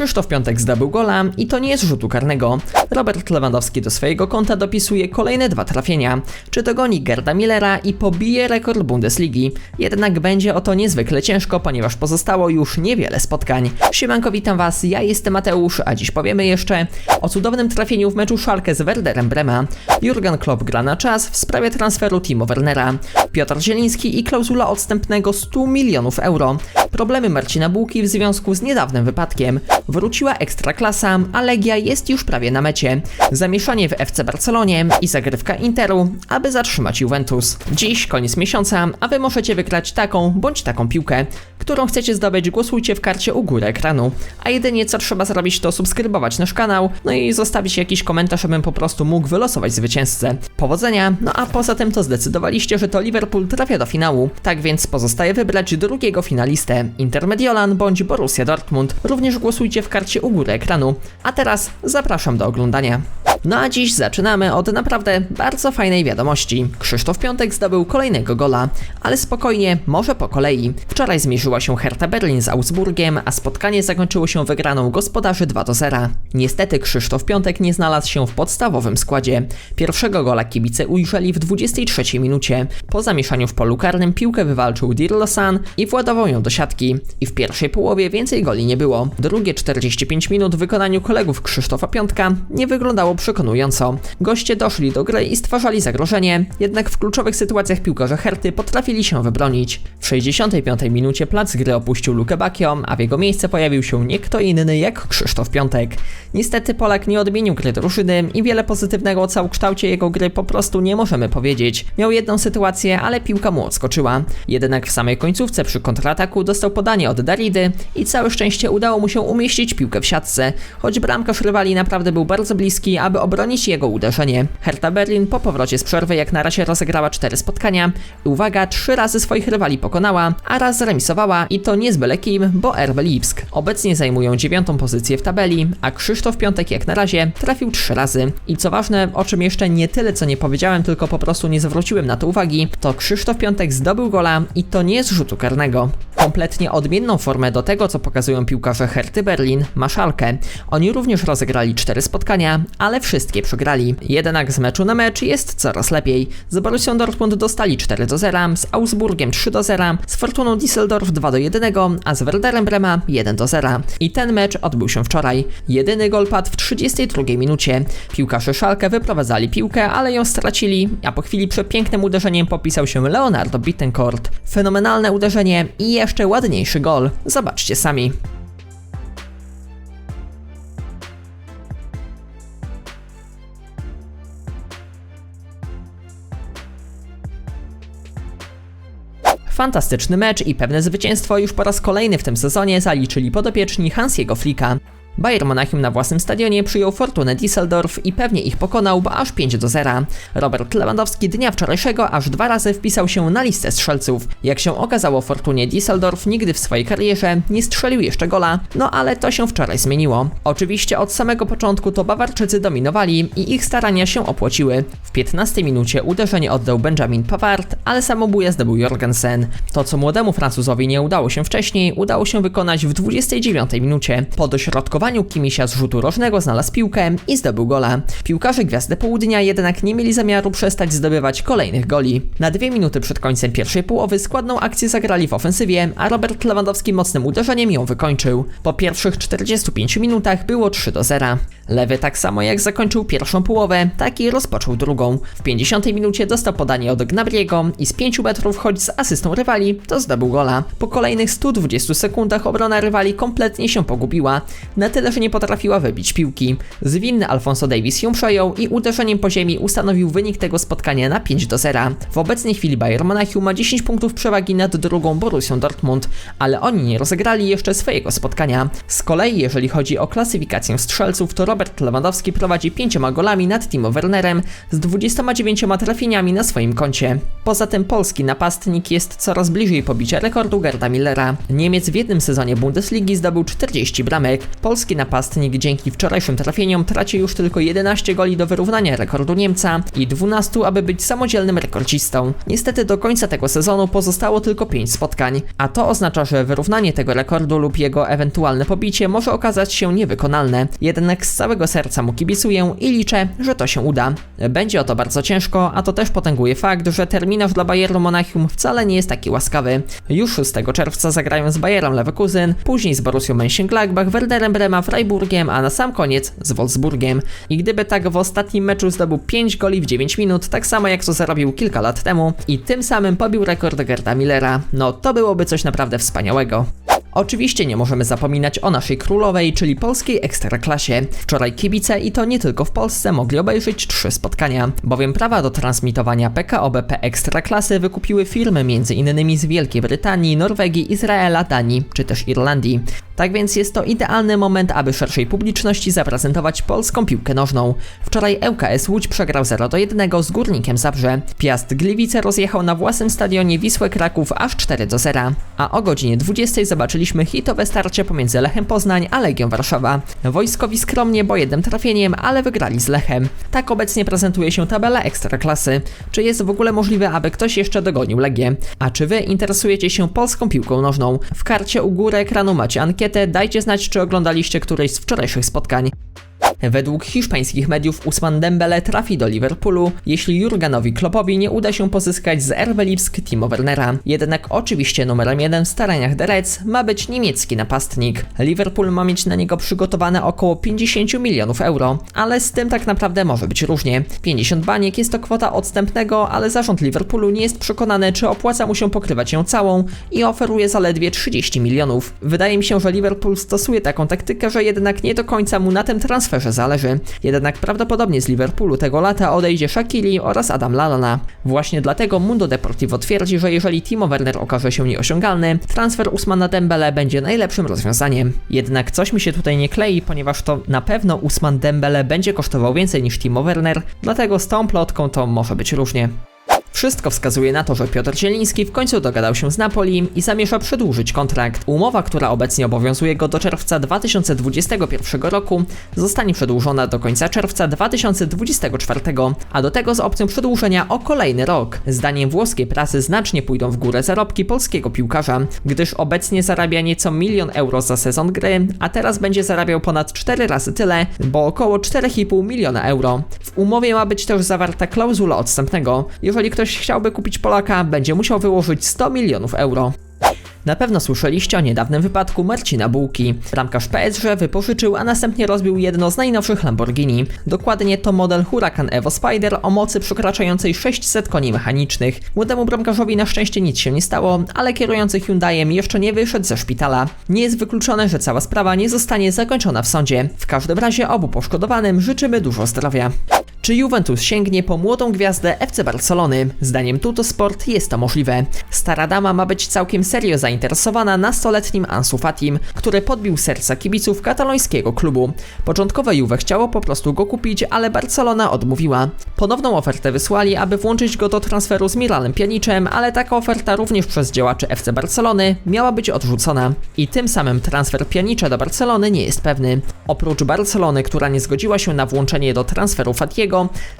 Krzysztof Piątek zdobył gola i to nie jest rzutu karnego. Robert Lewandowski do swojego konta dopisuje kolejne dwa trafienia. Czy dogoni Gerda Millera i pobije rekord Bundesligi? Jednak będzie o to niezwykle ciężko, ponieważ pozostało już niewiele spotkań. Siemanko, witam was, ja jestem Mateusz, a dziś powiemy jeszcze o cudownym trafieniu w meczu Schalke z Werderem Brema. Jurgen Klopp gra na czas w sprawie transferu Timo Wernera. Piotr Zieliński i klauzula odstępnego 100 milionów euro. Problemy Marcina Bułki w związku z niedawnym wypadkiem. Wróciła Ekstraklasa, a Legia jest już prawie na mecie. Zamieszanie w FC Barcelonie i zagrywka Interu, aby zatrzymać Juventus. Dziś koniec miesiąca, a wy możecie wygrać taką bądź taką piłkę, którą chcecie zdobyć, głosujcie w karcie u góry ekranu. A jedynie co trzeba zrobić to subskrybować nasz kanał, no i zostawić jakiś komentarz, abym po prostu mógł wylosować zwycięzcę. Powodzenia, no a poza tym to zdecydowaliście, że to Liverpool trafia do finału, tak więc pozostaje wybrać drugiego finalistę, Inter Mediolan bądź Borussia Dortmund. Również głosujcie w karcie u góry ekranu. A teraz zapraszam do oglądania. No a dziś zaczynamy od naprawdę bardzo fajnej wiadomości. Krzysztof Piątek zdobył kolejnego gola, ale spokojnie, może po kolei. Wczoraj zmierzyła się Hertha Berlin z Augsburgiem, a spotkanie zakończyło się wygraną gospodarzy 2 do 0. Niestety Krzysztof Piątek nie znalazł się w podstawowym składzie. Pierwszego gola kibice ujrzeli w 23 minucie. Po zamieszaniu w polu karnym piłkę wywalczył Dirlosan i władował ją do siatki. I w pierwszej połowie więcej goli nie było. Drugie 45 minut w wykonaniu kolegów Krzysztofa Piątka nie wyglądało przekonująco. Goście doszli do gry i stwarzali zagrożenie, jednak w kluczowych sytuacjach piłkarze Herty potrafili się wybronić. W 65 minucie plac gry opuścił Luke Bakio, a w jego miejsce pojawił się nie kto inny jak Krzysztof Piątek. Niestety Polak nie odmienił gry drużyny i wiele pozytywnego o całokształcie jego gry po prostu nie możemy powiedzieć. Miał jedną sytuację, ale piłka mu odskoczyła. Jednak w samej końcówce przy kontrataku dostał podanie od Daridy i całe szczęście udało mu się umieścić piłkę w siatce, choć bramkarz rywali naprawdę był bardzo bliski, aby obronić jego uderzenie. Hertha Berlin po powrocie z przerwy jak na razie rozegrała cztery spotkania i uwaga, trzy razy swoich rywali pokonała, a raz zremisowała i to nie z byle kim, bo RB Lipsk. Obecnie zajmują dziewiątą pozycję w tabeli, a Krzysztof Piątek jak na razie trafił trzy razy. I co ważne, o czym jeszcze nie tyle co nie powiedziałem, tylko po prostu nie zwróciłem na to uwagi, to Krzysztof Piątek zdobył gola i to nie z rzutu karnego. Kompletnie odmienną formę do tego, co pokazują piłkarze Herty Berlin, ma Szalkę. Oni również rozegrali cztery spotkania, ale wszystkie przegrali. Jednak z meczu na mecz jest coraz lepiej. Z Borussią Dortmund dostali 4 do 0, z Augsburgiem 3 do 0, z Fortuną Düsseldorf 2 do 1, a z Werderem Brema 1 do 0. I ten mecz odbył się wczoraj. Jedyny gol padł w 32 minucie. Piłkarze Szalkę wyprowadzali piłkę, ale ją stracili, a po chwili przepięknym uderzeniem popisał się Leonardo Bittencourt. Fenomenalne uderzenie i jeszcze ładniejszy gol. Zobaczcie sami. Fantastyczny mecz i pewne zwycięstwo już po raz kolejny w tym sezonie zaliczyli podopieczni Hansiego Flicka. Bayern Monachium na własnym stadionie przyjął Fortunę Düsseldorf i pewnie ich pokonał, bo aż 5 do 0. Robert Lewandowski dnia wczorajszego aż dwa razy wpisał się na listę strzelców. Jak się okazało, Fortunie Düsseldorf nigdy w swojej karierze nie strzelił jeszcze gola, no ale to się wczoraj zmieniło. Oczywiście od samego początku to Bawarczycy dominowali i ich starania się opłaciły. W 15 minucie uderzenie oddał Benjamin Pavard, ale samobuja zdobył Jorgensen. To co młodemu Francuzowi nie udało się wcześniej, udało się wykonać w 29 minucie. Po dośrodkowaniu Kimisia z rzutu rożnego znalazł piłkę i zdobył gola. Piłkarze Gwiazdy Południa jednak nie mieli zamiaru przestać zdobywać kolejnych goli. Na dwie minuty przed końcem pierwszej połowy składną akcję zagrali w ofensywie, a Robert Lewandowski mocnym uderzeniem ją wykończył. Po pierwszych 45 minutach było 3 do 0. Lewy tak samo jak zakończył pierwszą połowę, tak i rozpoczął drugą. W 50 minucie dostał podanie od Gnabriego i z 5 metrów, choć z asystą rywali, to zdobył gola. Po kolejnych 120 sekundach obrona rywali kompletnie się pogubiła. Na tyle, że nie potrafiła wybić piłki. Zwinny Alfonso Davis ją przejął i uderzeniem po ziemi ustanowił wynik tego spotkania na 5 do 0. W obecnej chwili Bayern Monachium ma 10 punktów przewagi nad drugą Borussią Dortmund, ale oni nie rozegrali jeszcze swojego spotkania. Z kolei jeżeli chodzi o klasyfikację strzelców, to Robert Lewandowski prowadzi 5 golami nad Timo Wernerem z 29 trafieniami na swoim koncie. Poza tym polski napastnik jest coraz bliżej pobicia rekordu Gerda Millera. Niemiec w jednym sezonie Bundesligi zdobył 40 bramek. Polski polski napastnik dzięki wczorajszym trafieniom traci już tylko 11 goli do wyrównania rekordu Niemca i 12, aby być samodzielnym rekordzistą. Niestety do końca tego sezonu pozostało tylko 5 spotkań, a to oznacza, że wyrównanie tego rekordu lub jego ewentualne pobicie może okazać się niewykonalne. Jednak z całego serca mu kibicuję i liczę, że to się uda. Będzie o to bardzo ciężko, a to też potęguje fakt, że terminarz dla Bayernu Monachium wcale nie jest taki łaskawy. Już 6 czerwca zagrają z Bayerem Leverkusen, później z Borussią Mönchengladbach, Werderem Brema, Freiburgiem, a na sam koniec z Wolfsburgiem. I gdyby tak w ostatnim meczu zdobył 5 goli w 9 minut, tak samo jak to zarobił kilka lat temu i tym samym pobił rekord Gerda Millera, no to byłoby coś naprawdę wspaniałego. Oczywiście nie możemy zapominać o naszej królowej, czyli polskiej ekstraklasie. Wczoraj kibice i to nie tylko w Polsce mogli obejrzeć trzy spotkania, bowiem prawa do transmitowania PKO BP Ekstraklasy wykupiły firmy m.in. z Wielkiej Brytanii, Norwegii, Izraela, Danii czy też Irlandii. Tak więc jest to idealny moment, aby szerszej publiczności zaprezentować polską piłkę nożną. Wczoraj ŁKS Łódź przegrał 0 do 1 z Górnikiem Zabrze. Piast Gliwice rozjechał na własnym stadionie Wisłę Kraków aż 4 do 0. A o godzinie 20 zobaczyliśmy hitowe starcie pomiędzy Lechem Poznań a Legią Warszawa. Wojskowi skromnie, bo jednym trafieniem, ale wygrali z Lechem. Tak obecnie prezentuje się tabela Ekstraklasy. Czy jest w ogóle możliwe, aby ktoś jeszcze dogonił Legię? A czy wy interesujecie się polską piłką nożną? W karcie u góry ekranu macie ankietę dajcie znać, czy oglądaliście któreś z wczorajszych spotkań. Według hiszpańskich mediów Usman Dembele trafi do Liverpoolu, jeśli Jurgenowi Kloppowi nie uda się pozyskać z RB Lipsk Timo Wernera. Jednak oczywiście numerem jeden w staraniach The Reds ma być niemiecki napastnik. Liverpool ma mieć na niego przygotowane około 50 milionów euro, ale z tym tak naprawdę może być różnie. 50 baniek jest to kwota odstępnego, ale zarząd Liverpoolu nie jest przekonany, czy opłaca mu się pokrywać ją całą i oferuje zaledwie 30 milionów. Wydaje mi się, że Liverpool stosuje taką taktykę, że jednak nie do końca mu na tym transferze zależy. Jednak prawdopodobnie z Liverpoolu tego lata odejdzie Shakiri oraz Adam Lallana. Właśnie dlatego Mundo Deportivo twierdzi, że jeżeli Timo Werner okaże się nieosiągalny, transfer Usmana Dembele będzie najlepszym rozwiązaniem. Jednak coś mi się tutaj nie klei, ponieważ to na pewno Usman Dembele będzie kosztował więcej niż Timo Werner, dlatego z tą plotką to może być różnie. Wszystko wskazuje na to, że Piotr Zieliński w końcu dogadał się z Napoli i zamierza przedłużyć kontrakt. Umowa, która obecnie obowiązuje go do czerwca 2021 roku, zostanie przedłużona do końca czerwca 2024, a do tego z opcją przedłużenia o kolejny rok. Zdaniem włoskiej prasy znacznie pójdą w górę zarobki polskiego piłkarza, gdyż obecnie zarabia nieco milion euro za sezon gry, a teraz będzie zarabiał ponad 4 razy tyle, bo około 4,5 miliona euro. W umowie ma być też zawarta klauzula odstępnego. Jeżeli ktoś chciałby kupić Polaka, będzie musiał wyłożyć 100 milionów euro. Na pewno słyszeliście o niedawnym wypadku Marcina Bułki. Bramkarz PSG wypożyczył, a następnie rozbił jedno z najnowszych Lamborghini. Dokładnie to model Huracan Evo Spider o mocy przekraczającej 600 koni mechanicznych. Młodemu bramkarzowi na szczęście nic się nie stało, ale kierujący Hyundaiem jeszcze nie wyszedł ze szpitala. Nie jest wykluczone, że cała sprawa nie zostanie zakończona w sądzie. W każdym razie obu poszkodowanym życzymy dużo zdrowia. Czy Juventus sięgnie po młodą gwiazdę FC Barcelony? Zdaniem Tuto Sport jest to możliwe. Stara dama ma być całkiem serio zainteresowana nastoletnim Ansu Fatim, który podbił serca kibiców katalońskiego klubu. Początkowo Juve chciało po prostu go kupić, ale Barcelona odmówiła. Ponowną ofertę wysłali, aby włączyć go do transferu z Milanem Pianiczem, ale taka oferta również przez działaczy FC Barcelony miała być odrzucona. I tym samym transfer Pianicza do Barcelony nie jest pewny. Oprócz Barcelony, która nie zgodziła się na włączenie do transferu Fatiego,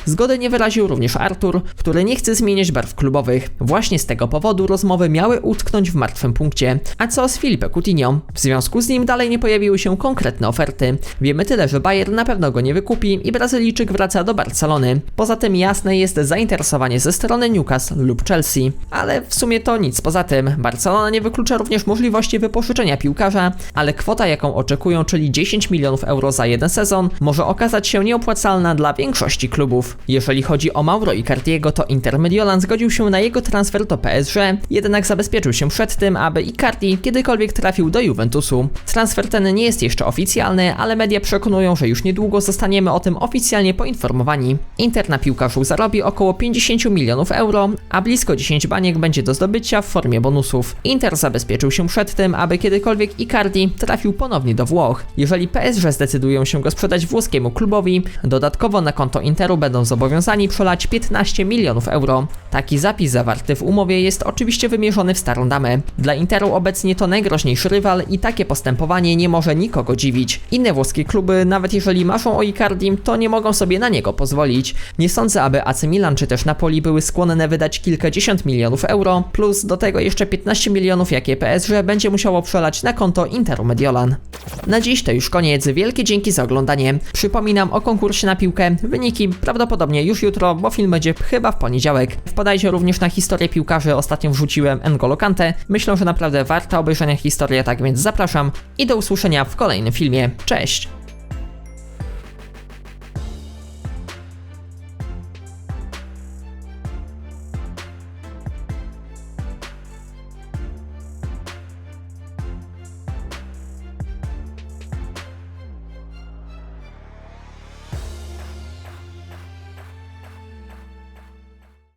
zgody nie wyraził również Artur, który nie chce zmieniać barw klubowych. Właśnie z tego powodu rozmowy miały utknąć w martwym punkcie. A co z Filipe Coutinho? W związku z nim dalej nie pojawiły się konkretne oferty. Wiemy tyle, że Bayern na pewno go nie wykupi i Brazylijczyk wraca do Barcelony. Poza tym jasne jest zainteresowanie ze strony Newcastle lub Chelsea. Ale w sumie to nic poza tym. Barcelona nie wyklucza również możliwości wypożyczenia piłkarza, ale kwota jaką oczekują, czyli 10 milionów euro za jeden sezon, może okazać się nieopłacalna dla większości klubów. Jeżeli chodzi o Mauro Icardiego, to Inter Mediolan zgodził się na jego transfer do PSG, jednak zabezpieczył się przed tym, aby Icardi kiedykolwiek trafił do Juventusu. Transfer ten nie jest jeszcze oficjalny, ale media przekonują, że już niedługo zostaniemy o tym oficjalnie poinformowani. Inter na piłkarzu zarobi około 50 milionów euro, a blisko 10 baniek będzie do zdobycia w formie bonusów. Inter zabezpieczył się przed tym, aby kiedykolwiek Icardi trafił ponownie do Włoch. Jeżeli PSG zdecydują się go sprzedać włoskiemu klubowi, dodatkowo na konto Interu będą zobowiązani przelać 15 milionów euro. Taki zapis zawarty w umowie jest oczywiście wymierzony w starą damę. Dla Interu obecnie to najgroźniejszy rywal i takie postępowanie nie może nikogo dziwić. Inne włoskie kluby, nawet jeżeli marzą o Icardim, to nie mogą sobie na niego pozwolić. Nie sądzę, aby AC Milan czy też Napoli były skłonne wydać kilkadziesiąt milionów euro, plus do tego jeszcze 15 milionów, jakie PSG będzie musiało przelać na konto Interu Mediolan. Na dziś to już koniec, wielkie dzięki za oglądanie. Przypominam o konkursie na piłkę, wyniki prawdopodobnie już jutro, bo film będzie chyba w poniedziałek. Wpadajcie również na historię piłkarzy, ostatnio wrzuciłem N'Golo Kante. Myślę, że naprawdę warta obejrzenia historii, tak więc zapraszam i do usłyszenia w kolejnym filmie. Cześć!